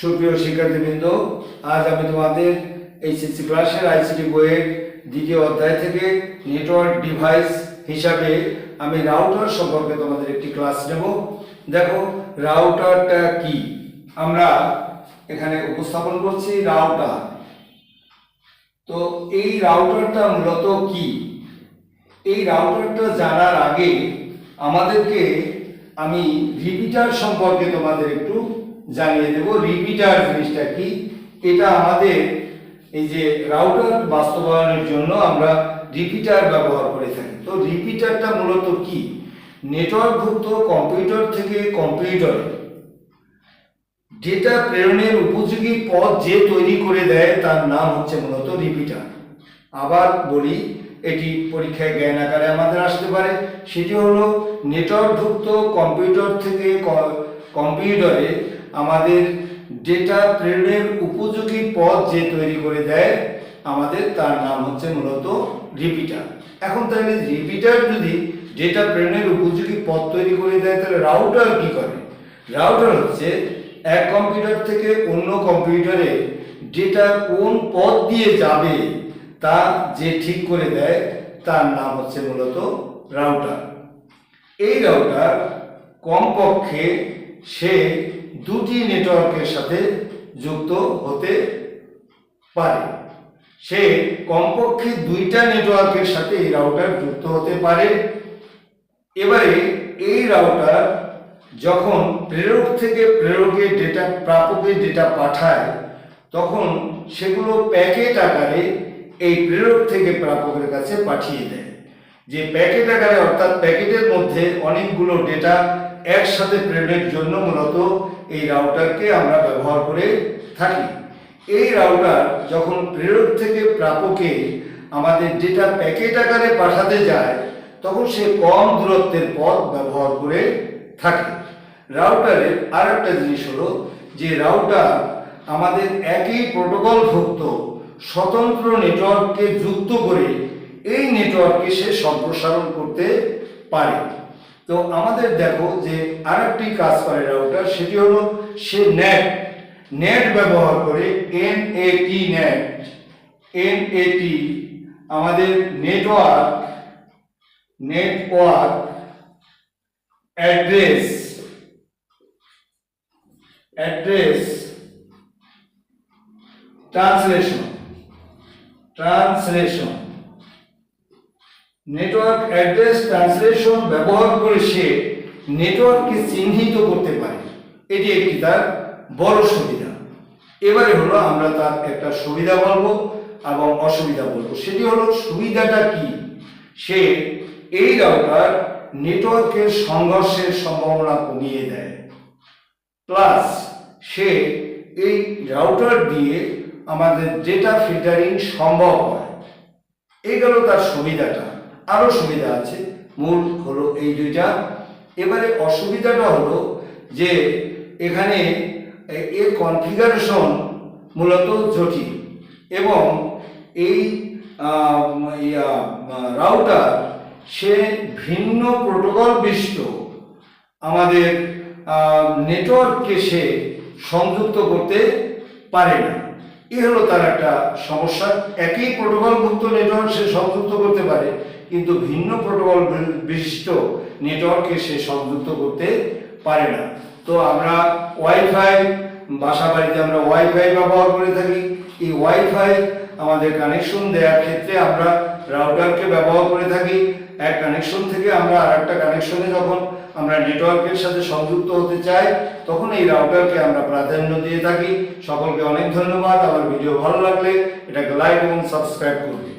সুপ্রিয় শিক্ষার্থীবৃন্দ, আজ আমি তোমাদের এইচএসসি ক্লাসের আইসিটি বইয়ের দ্বিতীয় অধ্যায় থেকে নেটওয়ার্ক ডিভাইস হিসাবে আমি রাউটার সম্পর্কে তোমাদের একটি ক্লাস নেব। দেখো, রাউটারটা কি? আমরা এখানে উপস্থাপন করছি রাউটার। তো এই রাউটারটা মূলত কি? এই রাউটারটা জানার আগে আমাদেরকে আমি রিপিটার সম্পর্কে তোমাদের একটু জানিয়ে দেব রিপিটার জিনিসটা কি? এটা আমাদের এই যে রাউটার বাস্তবায়নের জন্য আমরা রিপিটার ব্যবহার করে থাকি। তো রিপিটারটা মূলত কি? নেটওয়ার্কভুক্ত কম্পিউটার থেকে কম্পিউটারে ডেটা প্রেরণের উপযোগী পথ যে তৈরি করে দেয়, তার নাম হচ্ছে মূলত রিপিটার আবার বলি, এটি পরীক্ষায় জ্ঞান আকারে আমাদের আসতে পারে। সেটি হলো নেটওয়ার্কভুক্ত কম্পিউটার থেকে কম্পিউটারে আমাদের ডেটা প্রেরণের উপযোগী পথ যে তৈরি করে দেয়, আমাদের তার নাম হচ্ছে মূলত রিপিটার এখন তাহলে রিপিটার যদি ডেটা প্রেরণের উপযোগী পথ তৈরি করে দেয়, তাহলে রাউটার কি করে? রাউটার হচ্ছে এক কম্পিউটার থেকে অন্য কম্পিউটারে ডেটা কোন পথ দিয়ে যাবে তা যে ঠিক করে দেয়, তার নাম হচ্ছে মূলত রাউটার এই রাউটার কমপক্ষে সে দুটি নেটওয়ার্কের সাথে যুক্ত হতে পারে। সে কমপক্ষে দুইটা নেটওয়ার্কের সাথে এই রাউটার যুক্ত হতে পারে। এবারে এই রাউটার যখন প্রেরক থেকে প্রেরকের ডেটা প্রাপকের ডেটা পাঠায়, তখন সেগুলো প্যাকেট আকারে এই প্রেরক থেকে প্রাপকের কাছে পাঠিয়ে দেয়। যে প্যাকেট আকারে অর্থাৎ প্যাকেটের মধ্যে অনেকগুলো ডেটা একসাথে প্রেরণের জন্য মূলত এই রাউটারকে আমরা ব্যবহার করে থাকি। এই রাউটার যখন প্রেরক থেকে প্রাপকে আমাদের ডেটা প্যাকেট আকারে পাঠাতে যায়, তখন সে কম দূরত্বের পথ ব্যবহার করে থাকে। রাউটারের আর একটা জিনিস হলো যে রাউটার আমাদের একই প্রোটোকল প্রোটোকলভুক্ত স্বতন্ত্র নেটওয়ার্ককে যুক্ত করে এই নেটওয়ার্কে সে সম্প্রসারণ করতে পারে। তো আমাদের দেখো যে আরেকটি কাজ করে রাউটার, সেটি হলো সে নেট নেট ব্যবহার করে N A T net N A T আমাদের network network address address translation translation network address translation ব্যবহার করে সে নেটওয়ার্ককে চিহ্নিত করতে পারে। এটি একটি তার বড় সুবিধা। এবারে হলো আমরা তার একটা সুবিধা বলব এবং অসুবিধা বলব। সেটি হলো সুবিধাটা কি? সে এই রাউটার নেটওয়ার্কের সংঘর্ষের সম্ভাবনা কমিয়ে দেয়। প্লাস সে এই রাউটার দিয়ে আমাদের ডেটা ফিল্টারিং সম্ভব হয়। এই গেল তার সুবিধাটা। আরও সুবিধা আছে। মূল হলো এই দুইটা এবারে অসুবিধাটা হলো যে এখানে এর কনফিগারেশন মূলত জটিল এবং এই রাউটার সে ভিন্ন প্রোটোকল বিশিষ্ট। আমাদের নেটওয়ার্ককে সে সংযুক্ত করতে পারে না। এ হলো তার একটা সমস্যা। একই প্রোটোকলভুক্ত নেটওয়ার্ক সে সংযুক্ত করতে পারে। কিন্তু ভিন্ন প্রোটোকল বিশিষ্ট নেটওয়ার্কে সে সংযুক্ত করতে পারে না। তো আমরা ওয়াইফাই বাসা বাড়িতে আমরা ওয়াইফাই ব্যবহার করে থাকি। এই ওয়াইফাই আমাদের কানেকশন দেওয়ার ক্ষেত্রে আমরা রাউটারকে ব্যবহার করে থাকি। এক কানেকশন থেকে আমরা আর একটা কানেকশনে যখন আমরা নেটওয়ার্কের সাথে সংযুক্ত হতে চাই, তখন এই রাউটারকে আমরা প্রাধান্য দিয়ে থাকি। সকলকে অনেক ধন্যবাদ। আমার ভিডিও ভালো লাগলে এটাকে লাইক এবং সাবস্ক্রাইব করবে।